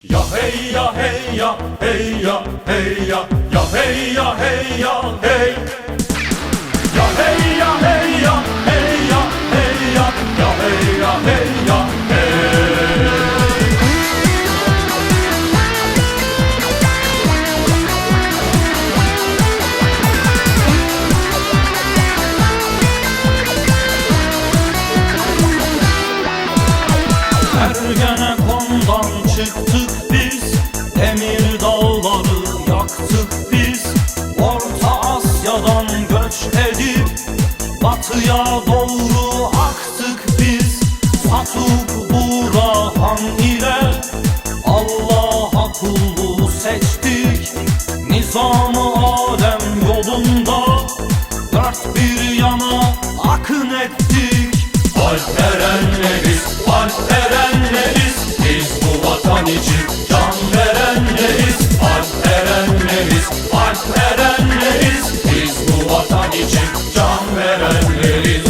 Ya hey ya hey ya hey ya hey ya. Ya hey ya hey ya hey. Ya hey ya hey ya hey ya hey ya. Ya hey ya hey ya çıktık biz. Demir dağları yaktık biz. Orta Asya'dan göç edip Batıya doğru aktık biz. Satuk Burhan ile Allah'a kulluğu seçtik. Nizam-ı alem yolunda Dört bir yana akın ettik. Alperenleriz, alperenleriz için. Can verenleriz Alperenleriz, alperenleriz Biz bu vatan için can verenleriz.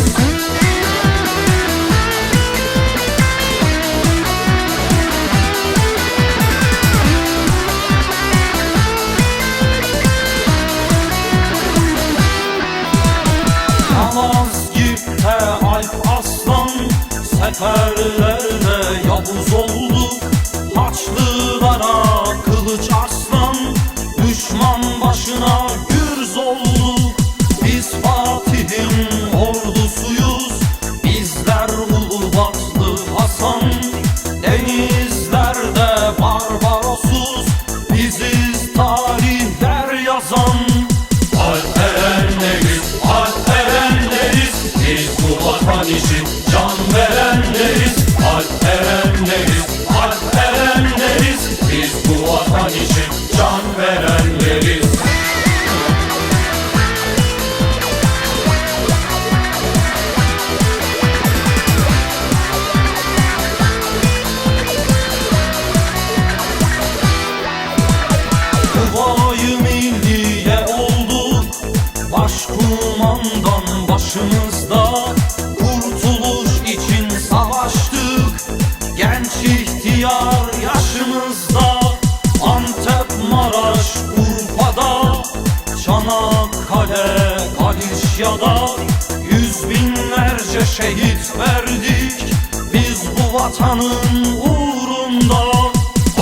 Malazgirt'te Alp Aslan Seferlerde Yavuz olduk Başkumandan başımızda Kurtuluş için savaştık. Genç ihtiyar yaşımızda Antep, Maraş, Urfa'da Çanakkale, Galicia'da Yüz binlerce şehit verdik. Biz bu vatanın uğrunda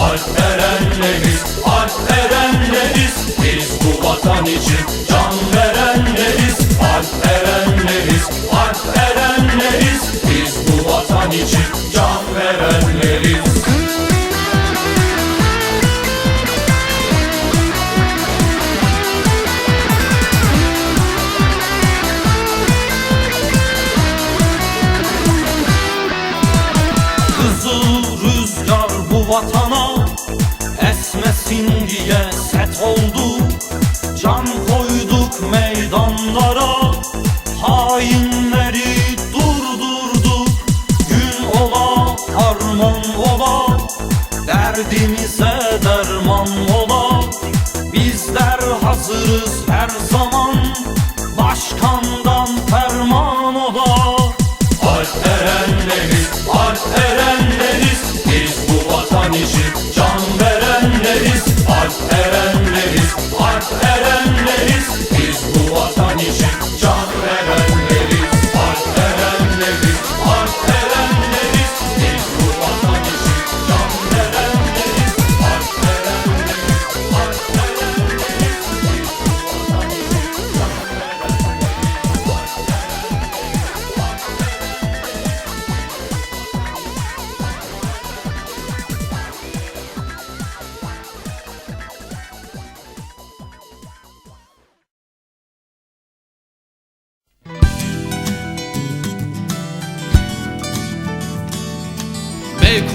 Alperenleriz, alperenleriz Biz bu vatan için can vatana Esmesin diye set oldu. Can koyduk meydanlara Hainleri durdurduk. Gün ola harman ola Derdimize derman ola. Bizler hazırız her zaman Başkandan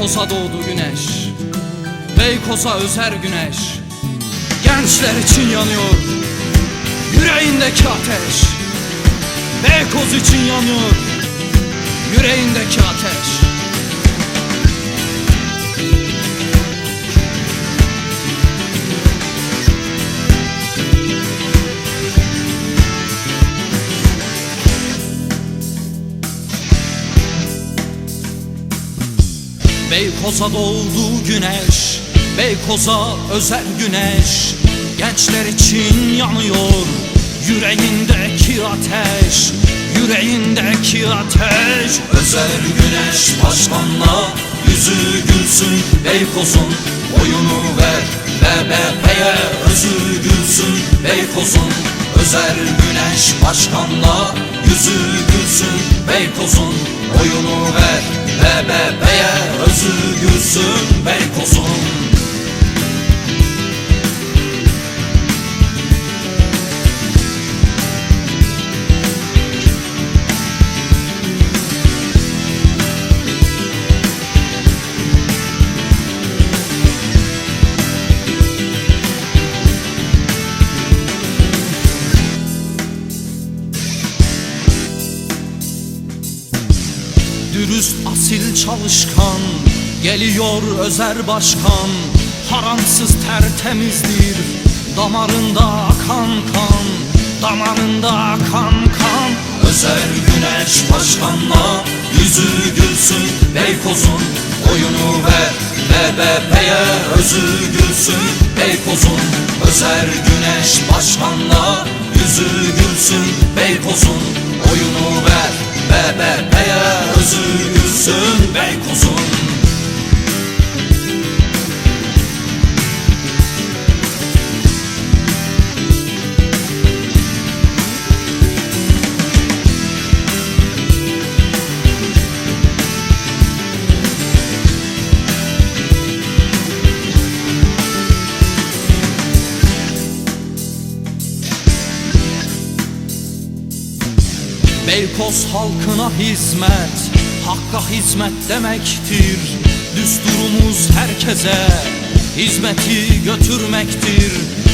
Beykoz'a doğdu güneş. Beykoz'a özer güneş. Gençler için yanıyor. Yüreğindeki ateş. Beykoz için yanıyor. Yüreğindeki ateş Beykoz'a doğdu güneş Beykoz'a özel güneş. Gençler için yanıyor Yüreğindeki ateş Yüreğindeki ateş. Özel güneş başkanla Yüzü gülsün Beykoz'un Oyunu ver. BBP'ye özü gülsün Beykoz'un Özel güneş başkanla Yüzü gülsün Beykoz'un Oyunu ver. BBP'ye özü Dürüst asil çalışkan Geliyor özer başkan. Haramsız tertemizdir Damarında akan kan Damarında akan kan. Özer güneş başkanla Yüzü gülsün Beykoz'un Oyunu ver BBP'ye özü gülsün. Beykoz'un Özer güneş başkanla Yüzü gülsün gülsün Beykoz'un Beykoz halkına hizmet Hakka hizmet demektir. Düsturumuz herkese Hizmeti götürmektir.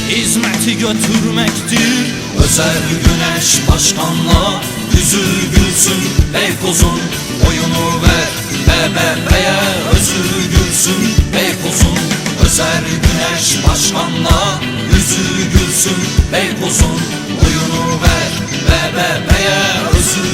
Hizmeti götürmektir. Özel güneş başkanla Yüzü gülsün Beykoz'un Oyunu ver BBP'ye özü gülsün Beykoz'un Özel güneş başkanla Yüzü gülsün Beykoz'un Oyunu ver BBP'ye özü